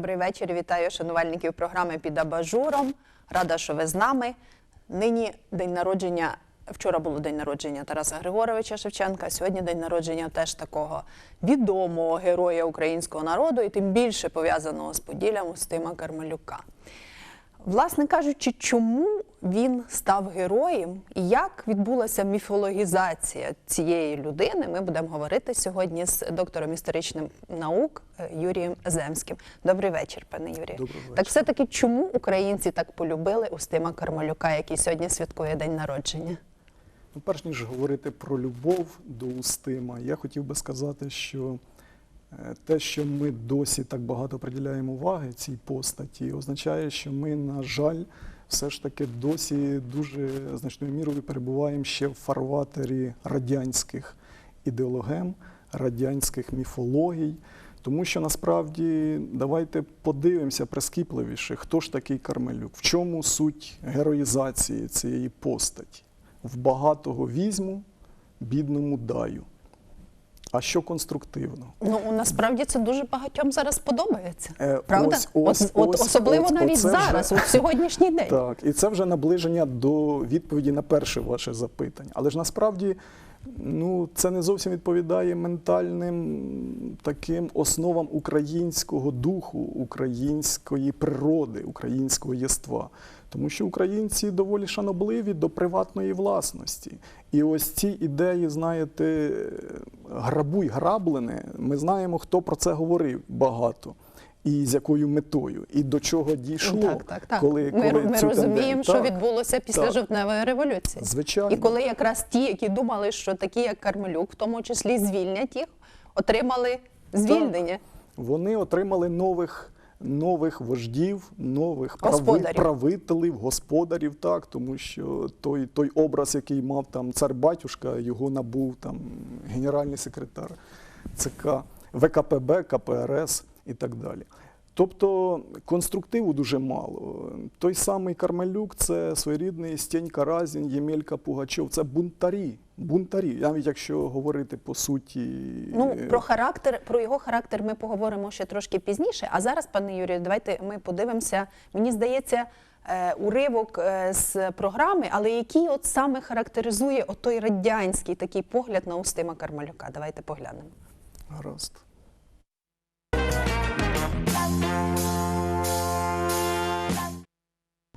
Добрий вечір. Вітаю шанувальників програми під абажуром. Рада, що ви з нами. Нині день народження. Вчора було день народження Тараса Григоровича Шевченка. Сьогодні день народження теж такого відомого героя українського народу, і тим більше пов'язаного з Поділлям Устима Кармелюка. Власне кажучи, чому він став героєм і як відбулася міфологізація цієї людини, ми будемо говорити сьогодні з доктором історичних наук е, Юрієм Земським. Добрий вечір, пане Юрію. Добрий вечір. Так все-таки чому українці так полюбили Устима Кармалюка, який сьогодні святкує день народження? Ну, перш ніж говорити про любов до Устима, я хотів би сказати, що те, що ми досі так багато приділяємо уваги цій постаті, означає, що ми, на жаль, все ж таки досі дуже значною мірою перебуваємо ще в фарватері радянських ідеологем, радянських міфологій. Тому що насправді давайте подивимося прискіпливіше, хто ж такий Кармелюк, в чому суть героїзації цієї постаті. В багатого візьму, бідному даю. А що конструктивно? Ну насправді це дуже багатьом зараз подобається. Е, Правда? ось, ось, от, от ось, особливо от, навіть оце вже- зараз, от сьогоднішній день. Так, і це вже наближення до відповіді на перше ваше запитання. Але ж насправді ну, це не зовсім відповідає ментальним таким основам українського духу, української природи, українського єства. Тому що українці доволі шанобливі до приватної власності. І ось ці ідеї, знаєте, грабуй граблене, ми знаємо, хто про це говорив багато. І з якою метою, і до чого дійшло, Так, так, так. коли, ми коли ми цю розуміємо, що Так, відбулося після так. жовтневої революції. Звичайно. І коли якраз ті, які думали, що такі, як Кармелюк, в тому числі звільнять їх, отримали звільнення. Вони отримали нових, нових вождів, нових Господарів. правителів, господарів, так, тому що той, той образ, який мав там цар батюшка, його набув там генеральний секретар ЦК, ВКПБ, КПРС і так далі. Тобто конструктиву дуже мало. Той самий Кармелюк це своєрідний Стєнька Разін, Ємелька Пугачов. Це бунтарі. Бунтарі. Навіть якщо говорити по суті. Ну е, про характер, про його характер ми поговоримо ще трошки пізніше. А зараз, пане Юрію, давайте ми подивимося. Мені здається, е, уривок е, з програми, але який от саме характеризує отой радянський такий погляд на Устима Кармалюка. Давайте поглянемо. Гаразд.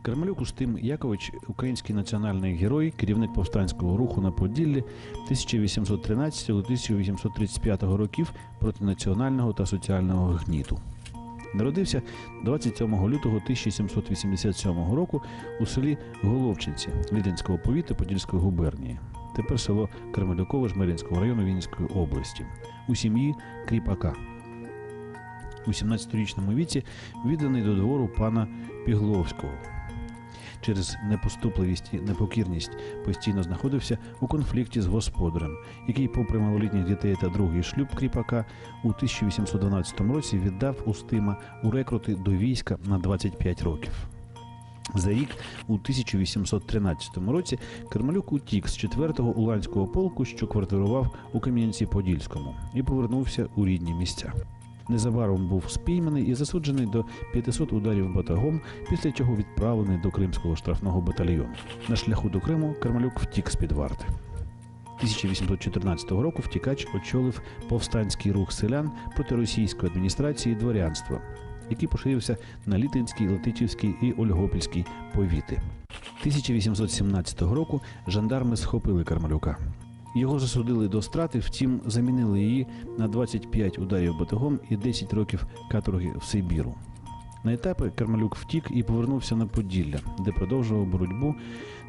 Кармелюк Устим Якович український національний герой, керівник повстанського руху на Поділлі 1813-1835 років проти національного та соціального гніту. Народився 27 лютого 1787 року у селі Головчинці Віденського повіту Подільської губернії. Тепер село Кармелюкове Жмеринського району Вінницької області у сім'ї кріпака. У 17-річному віці відданий до двору пана Пігловського. Через непоступливість і непокірність постійно знаходився у конфлікті з господарем, який, попри малолітніх дітей та другий шлюб кріпака, у 1812 році віддав Устима у рекрути до війська на 25 років. За рік у 1813 році Кермалюк утік з 4-го уланського полку, що квартирував у Кам'янці-Подільському, і повернувся у рідні місця. Незабаром був спійманий і засуджений до 500 ударів батагом, після чого відправлений до Кримського штрафного батальйону. На шляху до Криму Кармалюк втік з під варти. 1814 року втікач очолив повстанський рух селян проти російської адміністрації дворянства, який поширився на Літинський, Летичівський і Ольгопільський повіти. 1817 року жандарми схопили Кармалюка. Його засудили до страти, втім замінили її на 25 ударів батогом і 10 років каторги в Сибіру. На етапи Кармалюк втік і повернувся на Поділля, де продовжував боротьбу,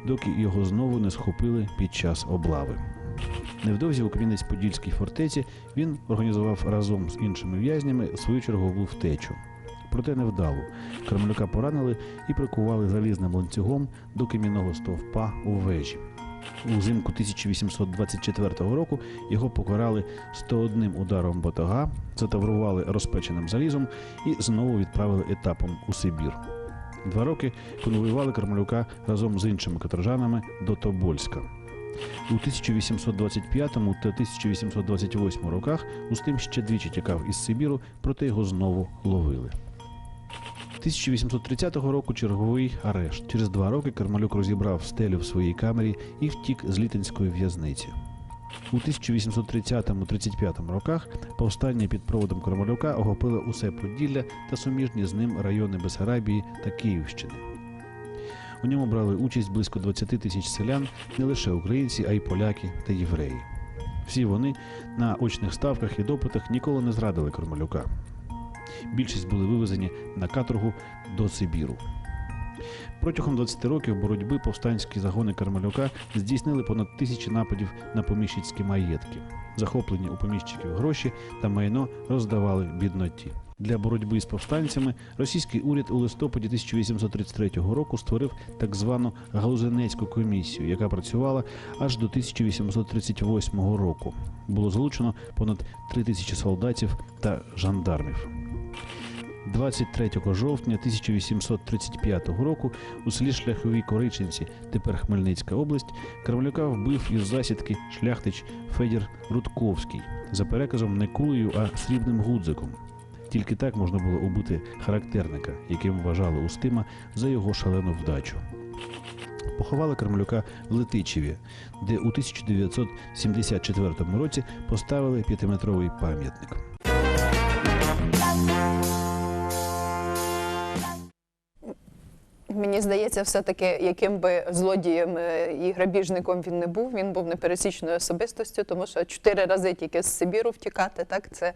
доки його знову не схопили під час облави. Невдовзі у Кам'янець-Подільській фортеці він організував разом з іншими в'язнями свою чергову втечу. Проте невдало. Кармалюка поранили і прикували залізним ланцюгом до кам'яного стовпа у вежі. Узимку 1824 року його покарали 101 ударом батога, затаврували розпеченим залізом і знову відправили етапом у Сибір. Два роки конвоювали Кармалюка разом з іншими каторжанами до Тобольська. У 1825 та 1828 роках Устим ще двічі тікав із Сибіру, проте його знову ловили. 1830 року черговий арешт. Через два роки Кармалюк розібрав стелю в своїй камері і втік з літинської в'язниці. У 1830-35 роках повстання під проводом Кармалюка охопило усе Поділля та суміжні з ним райони Бесарабії та Київщини. У ньому брали участь близько 20 тисяч селян, не лише українці, а й поляки та євреї. Всі вони на очних ставках і допитах ніколи не зрадили Кармалюка. Більшість були вивезені на каторгу до Сибіру. Протягом 20 років боротьби повстанські загони Кармалюка здійснили понад тисячі нападів на поміщицькі маєтки. Захоплені у поміщиків гроші та майно роздавали бідноті. Для боротьби з повстанцями російський уряд у листопаді 1833 року створив так звану Галузенецьку комісію, яка працювала аж до 1838 року. Було залучено понад 3 тисячі солдатів та жандармів. 23 жовтня 1835 року у селі Шляховій Кориченці, тепер Хмельницька область, Кармалюка вбив із засідки шляхтич Федір Рудковський за переказом не кулею, а срібним гудзиком. Тільки так можна було убити характерника, яким вважали Устима за його шалену вдачу. Поховали Кармалюка в Летичеві, де у 1974 році поставили п'ятиметровий пам'ятник. Мені здається, все-таки, яким би злодієм е, і грабіжником він не був, він був непересічною особистостю, тому що чотири рази тільки з Сибіру втікати, так це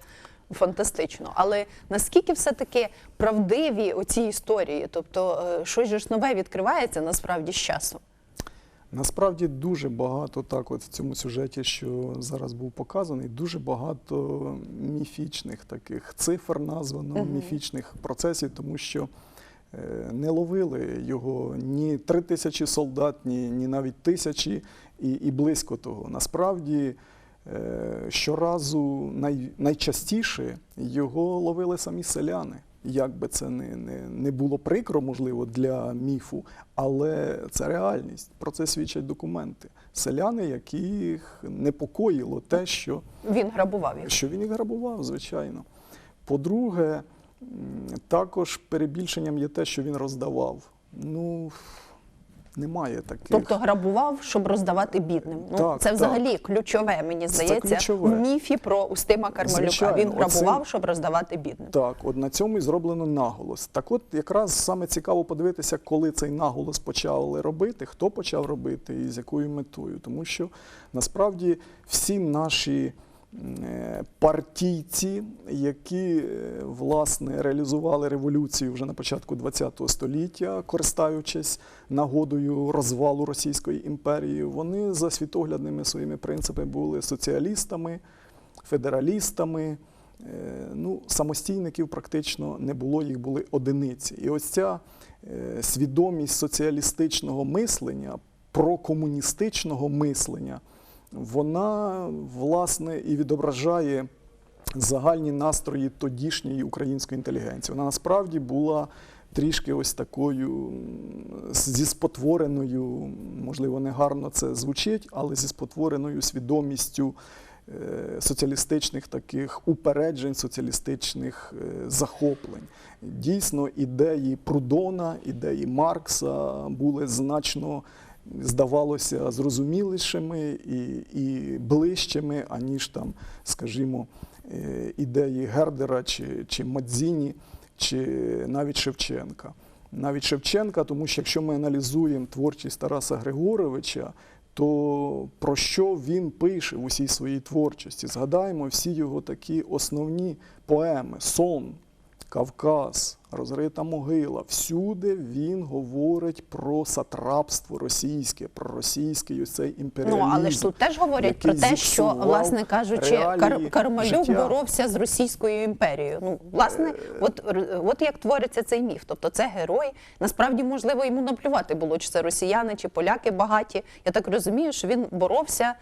фантастично. Але наскільки все-таки правдиві оці історії? Тобто, е, щось ж нове відкривається насправді з часом. Насправді дуже багато так, от в цьому сюжеті, що зараз був показаний, дуже багато міфічних таких цифр названо, міфічних процесів, тому що не ловили його ні три тисячі солдат, ні, ні навіть тисячі, і, і близько того. Насправді. е, Щоразу най, найчастіше його ловили самі селяни. Як би це не, не, не було прикро, можливо, для міфу, але це реальність. Про це свідчать документи. Селяни, яких непокоїло те, що, Він грабував їх. що він їх грабував, звичайно. По-друге, також перебільшенням є те, що він роздавав. Ну, немає таких. Тобто грабував, щоб роздавати бідним. Ну Так, це так. взагалі ключове, мені здається, ключове. в міфі про Устима Кармалюка. Звичайно, Він грабував, оцим- щоб роздавати бідним. Так, от на цьому і зроблено наголос. Так от якраз саме цікаво подивитися, коли цей наголос почали робити, хто почав робити і з якою метою. Тому що насправді всі наші партійці, які е, власне реалізували революцію вже на початку ХХ століття, користаючись нагодою розвалу Російської імперії, вони за світоглядними своїми принципами були соціалістами, федералістами. Е, Ну, самостійників практично не було, їх були одиниці. І ось ця е, свідомість соціалістичного мислення, прокомуністичного мислення, вона власне і відображає загальні настрої тодішньої української інтелігенції. Вона насправді була трішки ось такою зі спотвореною, можливо, не гарно це звучить, але зі спотвореною свідомістю е, соціалістичних таких упереджень, соціалістичних е, захоплень. Дійсно, ідеї Прудона, ідеї Маркса були значно. Здавалося, зрозумілішими і, і ближчими, аніж там, скажімо, е, ідеї Гердера чи, чи Мадзіні, чи навіть Шевченка. Навіть Шевченка, тому що якщо ми аналізуємо творчість Тараса Григоровича, то про що він пише в усій своїй творчості? Згадаємо всі його такі основні поеми: Сон, Кавказ, Розрита могила. Всюди він говорить про сатрапство російське, про російський ось цей Ну але ж тут теж говорять про те, що власне кажучи, Кар- Кармалюк життя. боровся з Російською імперією. Ну, власне, от, р- от як твориться цей міф. Тобто, це герой. Насправді, можливо, йому наплювати було, чи це росіяни, чи поляки багаті. Я так розумію, що він боровся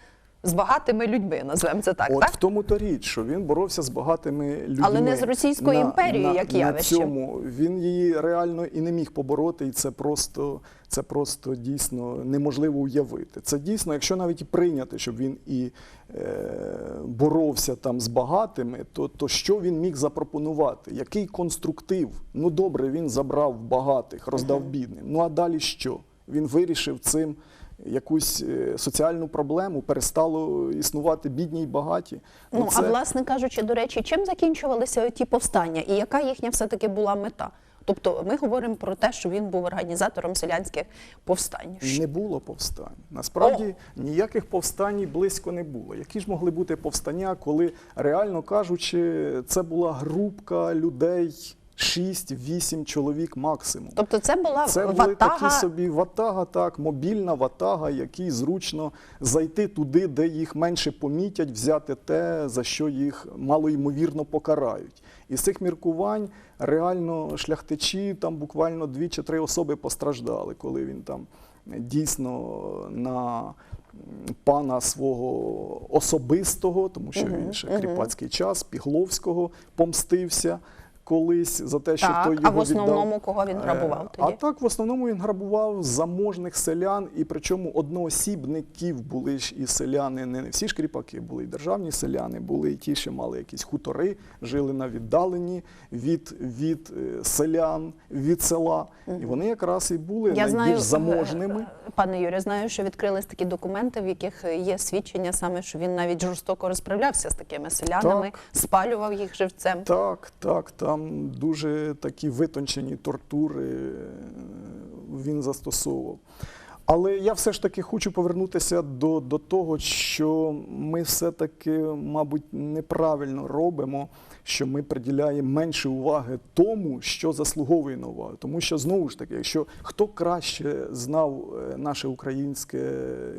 з багатими людьми, назвемо це так. От так? в тому то річ, що він боровся з багатими людьми. Але не з Російською імперією, як на цьому він її реально і не міг побороти, і це просто, це просто дійсно неможливо уявити. Це дійсно, якщо навіть і прийняти, щоб він і е, боровся там з багатими, то, то що він міг запропонувати? Який конструктив? Ну добре, він забрав багатих, роздав бідним. Ну а далі що? Він вирішив цим якусь е, соціальну проблему, перестало існувати бідні й багаті. Ну, це- а власне кажучи, до речі, чим закінчувалися ті повстання і яка їхня все-таки була мета? Тобто ми говоримо про те, що він був організатором селянських повстань. Не було повстань. Насправді ніяких повстань близько не було. Які ж могли бути повстання, коли, реально кажучи, це була групка людей, 6-8 чоловік максимум. Тобто це була Це були ватага такі собі ватага, так, мобільна ватага, якій зручно зайти туди, де їх менше помітять, взяти те, за що їх малоймовірно покарають. І з цих міркувань реально шляхтичі там буквально дві чи три особи постраждали, коли він там дійсно на пана свого особистого, тому що він ще кріпацький час, Пігловського помстився колись за те, що Так, той а в основному віддав. кого він грабував Е, тоді? А так, в основному він грабував заможних селян, і причому одноосібників були ж і селяни, не всі ж кріпаки, були і державні селяни, були і ті, що мали якісь хутори, жили на віддаленні від, від е, селян, від села. І вони якраз і були Я найбільш знаю, заможними. е, пане Юрію, знаю, що відкрились такі документи, в яких є свідчення саме, що він навіть жорстоко розправлявся з такими селянами, Так. спалював їх живцем. Так, так, там дуже такі витончені тортури е, він застосовував. Але я все ж таки хочу повернутися до, до того, що ми все-таки, мабуть, неправильно робимо, що ми приділяємо менше уваги тому, що заслуговує на увагу. Тому що знову ж таки, якщо хто краще знав е, наше українське е,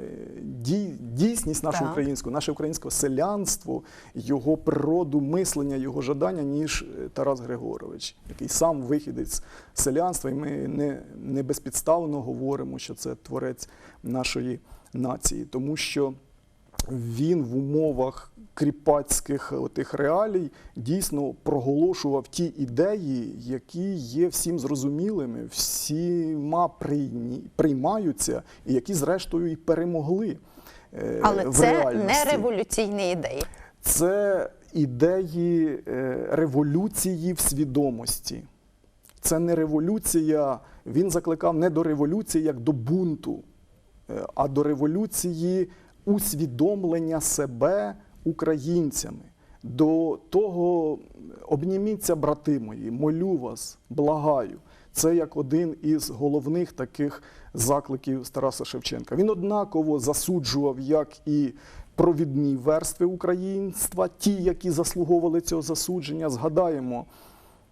дій- дійсність нашого Так. українського, наше українське селянство, його природу, мислення, його жадання, ніж е, Тарас Григорович, який сам вихідець селянства, і ми не, не безпідставно говоримо, що це творець нашої нації, тому що він в умовах кріпацьких тих реалій дійсно проголошував ті ідеї, які є всім зрозумілими, всіма приймаються, і які, зрештою, і перемогли. е, Але в це не революційні ідеї. Це ідеї е, революції в свідомості. Це не революція. Він закликав не до революції як до бунту, е, а до революції усвідомлення себе українцями. До того обніміться, брати мої, молю вас, благаю. Це як один із головних таких закликів Тараса Шевченка. Він однаково засуджував як і провідні верстви українства, ті, які заслуговували цього засудження. Згадаємо,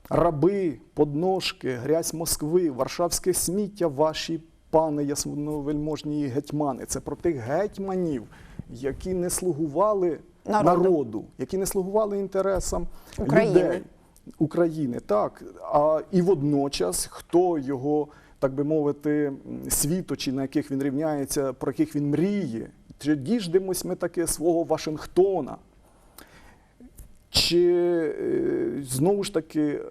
раби, подножки, грязь Москви, варшавське сміття, ваші пани ясновельможні гетьмани. Це про тих гетьманів, які не слугували Народу. народу, які не слугували інтересам України. людей. України, так. А і водночас, хто його, так би мовити, світочі, на яких він рівняється, про яких він мріє, чи діждемось ми таки свого Вашингтона? Чи е, знову ж таки е,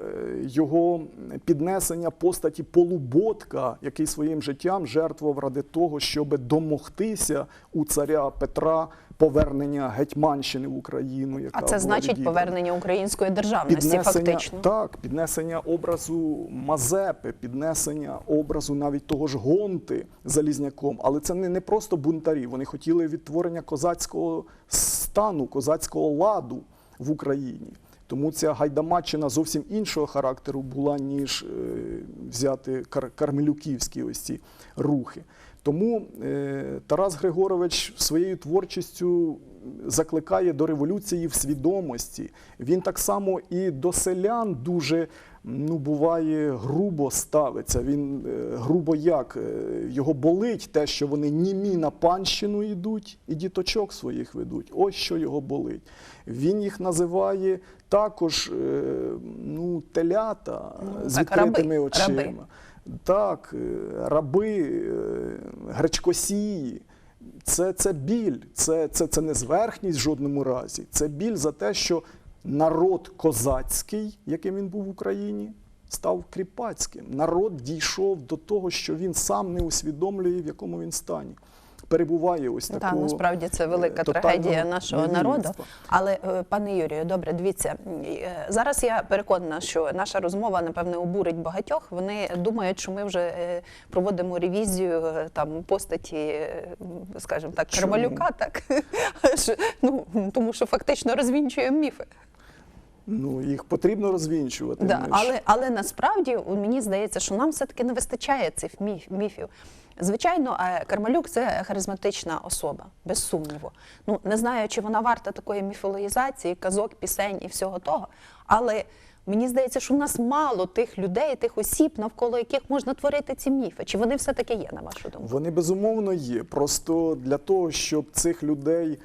його піднесення постаті полуботка, який своїм життям жертвував ради того, щоб домогтися у царя Петра повернення Гетьманщини в Україну, яка А це була значить відібрана. повернення української державності, фактично. Так, піднесення образу Мазепи, піднесення образу навіть того ж Гонти Залізняком. Але це не, не просто бунтарі. Вони хотіли відтворення козацького стану, козацького ладу в Україні. Тому ця гайдамаччина зовсім іншого характеру була, ніж е, взяти кар- кармелюківські ось ці рухи. Тому е, Тарас Григорович своєю творчістю закликає до революції в свідомості. Він так само і до селян дуже ну, буває грубо ставиться. Він е, грубо як е, його болить те, що вони німі на панщину йдуть і діточок своїх ведуть. Ось що його болить. Він їх називає також е, ну, телята Ну, з відкритими очима. раби. Так, раби, гречкосії. Це, це біль, це, це, це не зверхність в жодному разі. Це біль за те, що народ козацький, яким він був в Україні, став кріпацьким. Народ дійшов до того, що він сам не усвідомлює, в якому він стані. Перебуває ось Так, насправді це велика е, трагедія нашого народу. Але е, пане Юрію, добре, дивіться е, зараз. Я переконана, що наша розмова напевне обурить багатьох. Вони думають, що ми вже проводимо ревізію там постаті, скажімо так, Чому? Кармалюка, так ну тому що фактично розвінчуємо міфи. Ну, їх потрібно розвінчувати. Да, але, але насправді мені здається, що нам все-таки не вистачає цих міф, міфів. Звичайно, е, Кармалюк це харизматична особа, без сумніву. Ну не знаю, чи вона варта такої міфологізації, казок, пісень і всього того. Але мені здається, що в нас мало тих людей, тих осіб, навколо яких можна творити ці міфи. Чи вони все-таки є, на вашу думку? Вони безумовно є. Просто для того, щоб цих людей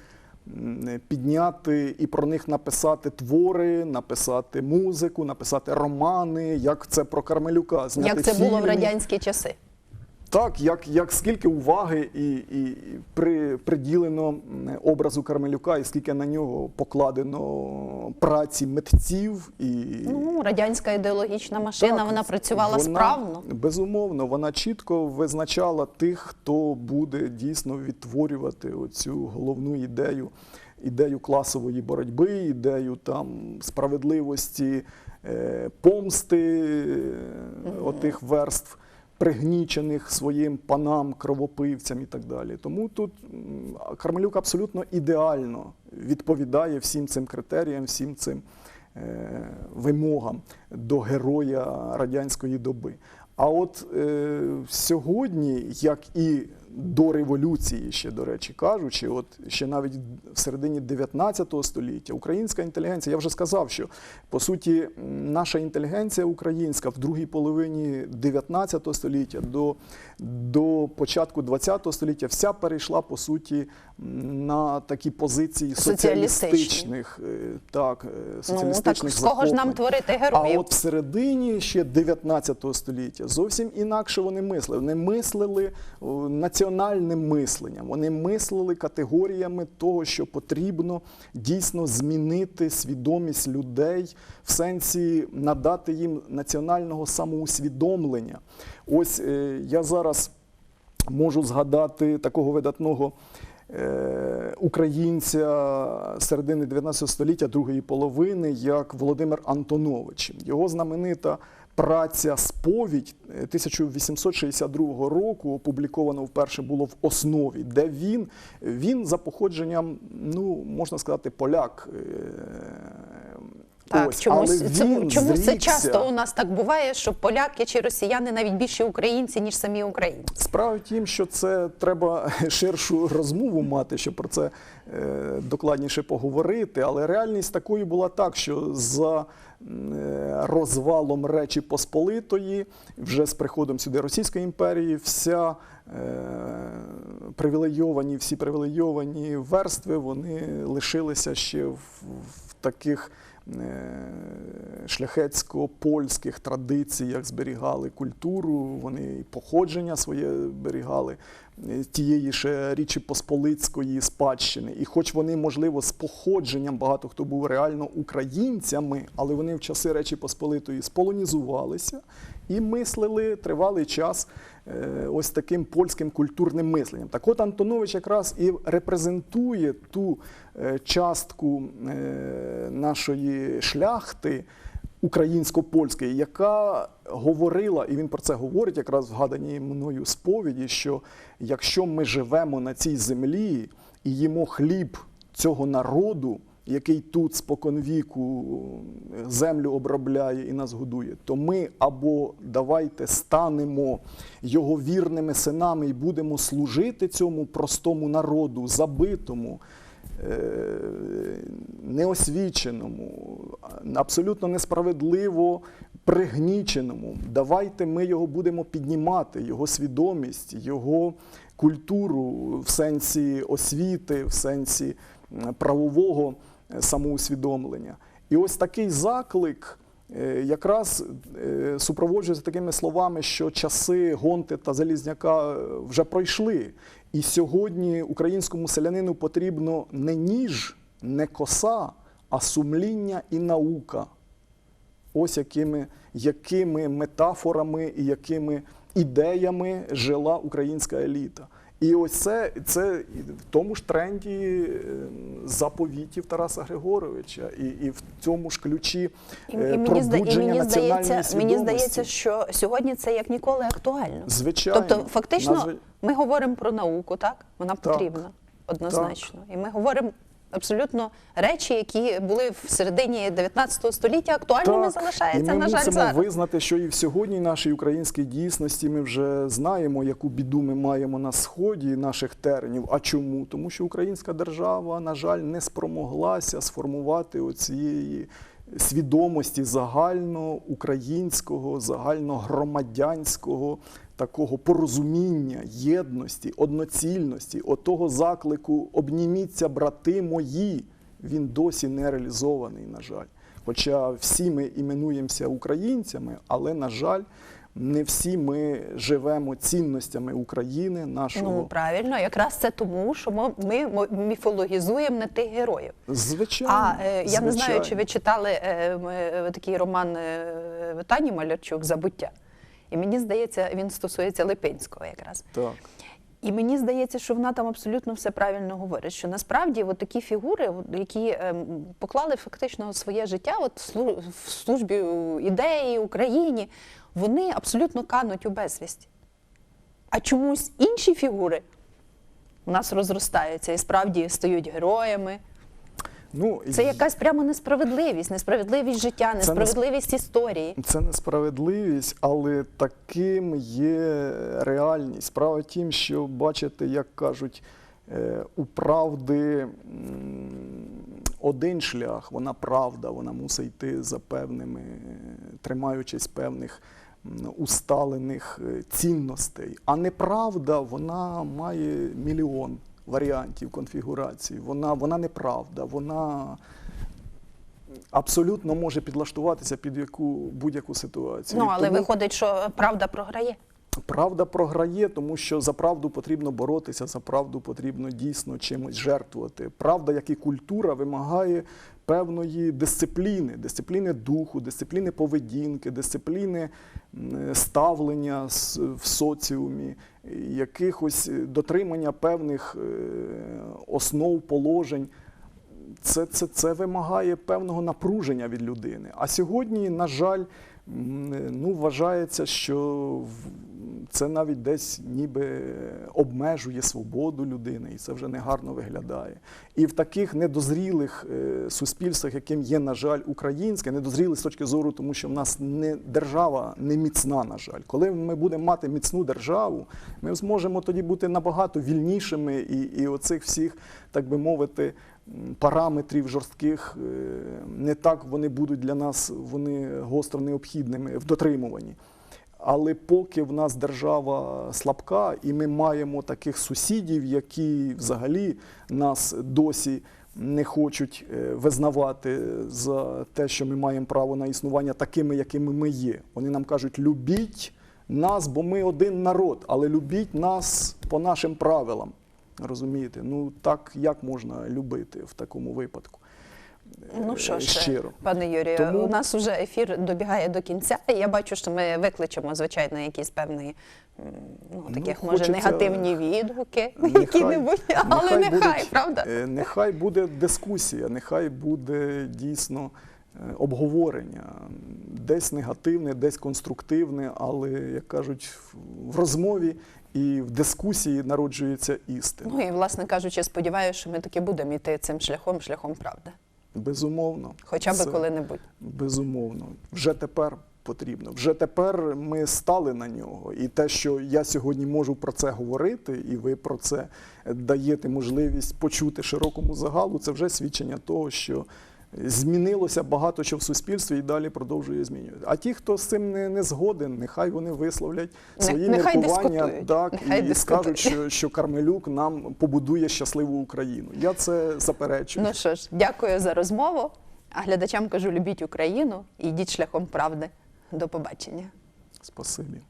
підняти і про них написати твори, написати музику, написати романи, як це про Кармелюка, зняти Як це було в радянські часи? Так, як, як скільки уваги і, і, при, приділено образу Кармелюка, і скільки на нього покладено праці митців і Ну, радянська ідеологічна машина, Так, вона працювала вона, справно. Безумовно, вона чітко визначала тих, хто буде дійсно відтворювати оцю головну ідею, ідею класової боротьби, ідею там справедливості, е, помсти е, отих верств. Пригнічених своїм панам, кровопивцям і так далі. Тому тут Кармелюк абсолютно ідеально відповідає всім цим критеріям, всім цим е, вимогам до героя радянської доби. А от е, сьогодні, як і до революції, ще до речі кажучи, от ще навіть в середині 19 століття українська інтелігенція, я вже сказав, що по суті наша інтелігенція українська в другій половині 19 століття до, до початку 20 століття вся перейшла по суті на такі позиції соціалістичних, е, так, е, Ну так з кого ж нам творити А от всередині ще 19 століття зовсім інакше вони мислили. Вони мислили національним мисленням. Вони мислили категоріями того, що потрібно дійсно змінити свідомість людей в сенсі надати їм національного самоусвідомлення. Ось е, я зараз можу згадати такого видатного. Е, Українця середини 19 століття, другої половини, як Володимир Антонович. Його знаменита праця Сповідь е, 1862 року опублікована вперше було в основі, де він, він за походженням, ну можна сказати, поляк. Так, ось, чомусь але це, він чомусь це зрікся- часто у нас так буває, що поляки чи росіяни навіть більше українці, ніж самі українці. Справа в тім, що це треба ширшу розмову мати, щоб про це е, докладніше поговорити. Але реальність такою була так, що за е, розвалом Речі Посполитої, вже з приходом сюди Російської імперії, вся е, привілейовані, всі привілейовані верстви, вони лишилися ще в, в таких. Е, Шляхетсько-польських традиціях зберігали культуру, вони і походження своє зберігали тієї ще Річі Посполицької спадщини. І хоч вони, можливо, з походженням багато хто був реально українцями, але вони в часи Речі Посполитої сполонізувалися і мислили тривалий час е, ось таким польським культурним мисленням. Так от Антонович якраз і репрезентує ту е, частку е, нашої шляхти українсько-польської, яка говорила, і він про це говорить якраз в згаданій мною сповіді, що якщо ми живемо на цій землі і їмо хліб цього народу, який тут споконвіку землю обробляє і нас годує, то ми або давайте станемо його вірними синами і будемо служити цьому простому народу, забитому, е, неосвіченому, абсолютно несправедливо пригніченому. Давайте ми його будемо піднімати, його свідомість, його культуру в сенсі освіти, в сенсі правового е, самоусвідомлення. І ось такий заклик е, якраз е, супроводжується такими словами, що часи Гонти та Залізняка е, вже пройшли. І сьогодні українському селянину потрібно не ніж, не коса, а сумління і наука. Ось якими, якими метафорами і якими ідеями жила українська еліта. І ось це, це в тому ж тренді е, заповітів Тараса Григоровича, і, і в цьому ж ключі І, е, і, мені, зда- і мені, національної здається, мені здається, що сьогодні це як ніколи актуально. Звичайно. Тобто, фактично, назв... ми говоримо про науку, так? Вона Так. потрібна однозначно. І ми говоримо абсолютно речі, які були в середині 19 століття, актуальними Так, залишаються, і ми на жаль, мусимо зараз. визнати, що і в сьогодні нашій українській дійсності ми вже знаємо, яку біду ми маємо на сході наших теренів. А чому? Тому що українська держава, на жаль, не спромоглася сформувати оцієї свідомості загальноукраїнського, загальногромадянського такого порозуміння, єдності, одноцільності, отого заклику обніміться, брати мої, він досі не реалізований, на жаль. Хоча всі ми іменуємося українцями, але, на жаль, не всі ми живемо цінностями України, нашого. Ну правильно, якраз це тому, що ми, ми міфологізуємо не тих героїв. Звичайно. А е, я не знаю, чи ви читали е, м, е, такий роман е, Тані Малярчук Забуття. І мені здається, він стосується Липинського якраз. Так. І мені здається, що вона там абсолютно все правильно говорить. Що насправді от такі фігури, які ем, поклали фактично своє життя от в в службі ідеї Україні, вони абсолютно кануть у безвість. А чомусь інші фігури у нас розростаються і справді стають героями. Ну, Це якась прямо несправедливість, несправедливість життя, несправедливість історії. Це несправедливість, але таким є реальність. Справа в тім, що бачите, як кажуть, е, у правди один шлях, вона правда, вона мусить йти за певними, тримаючись певних усталених е, цінностей. А неправда, вона має мільйон варіантів конфігурацій. Вона, вона неправда, вона абсолютно може підлаштуватися під яку будь-яку ситуацію. Ну, але тому виходить, що правда програє. правда програє, тому що за правду потрібно боротися, за правду потрібно дійсно чимось жертвувати. Правда, як і культура, вимагає певної дисципліни, дисципліни духу, дисципліни поведінки, дисципліни ставлення в соціумі, якихось дотримання певних е, основ положень це, це, це вимагає певного напруження від людини. А сьогодні, на жаль, ну, вважається, що це навіть десь ніби обмежує свободу людини, і це вже негарно виглядає. І в таких недозрілих е, суспільствах, яким є, на жаль, українське, недозріле з точки зору, тому що в нас не держава не міцна, на жаль. Коли ми будемо мати міцну державу, ми зможемо тоді бути набагато вільнішими і, і оцих всіх, так би мовити, параметрів жорстких, е, не так вони будуть для нас вони гостро необхідними в дотримуванні. Але поки в нас держава слабка, і ми маємо таких сусідів, які взагалі нас досі не хочуть е, визнавати за те, що ми маємо право на існування такими, якими ми є. Вони нам кажуть, любіть нас, бо ми один народ, але любіть нас по нашим правилам. Розумієте? Ну так як можна любити в такому випадку? Ну що Е, ж, щиро. пане Юрію, Тому- у нас вже ефір добігає до кінця. і Я бачу, що ми викличемо, звичайно, якісь певні м, ну, Ну, може, негативні відгуки, Нехай- які-небудь, але нехай, будуть, правда? е, Нехай буде дискусія, нехай буде дійсно е, обговорення. Десь негативне, десь конструктивне, але, як кажуть, в розмові і в дискусії народжується істина. Ну і, власне кажучи, сподіваюся, що ми таки будемо йти цим шляхом, шляхом правди. Безумовно. Хоча б коли-небудь. Безумовно, вже тепер потрібно. Вже тепер ми стали на нього. І те, що я сьогодні можу про це говорити, і ви про це даєте можливість почути широкому загалу, це вже свідчення того, що змінилося багато що в суспільстві і далі продовжує змінювати. А ті, хто з цим не, не згоден, нехай вони висловлять свої нехай міркування так, Нехай і дискутують. скажуть, що, що Кармелюк нам побудує щасливу Україну. Я це заперечую. Ну що ж, дякую за розмову. А глядачам кажу: любіть Україну і йдіть шляхом правди. До побачення. Спасибі.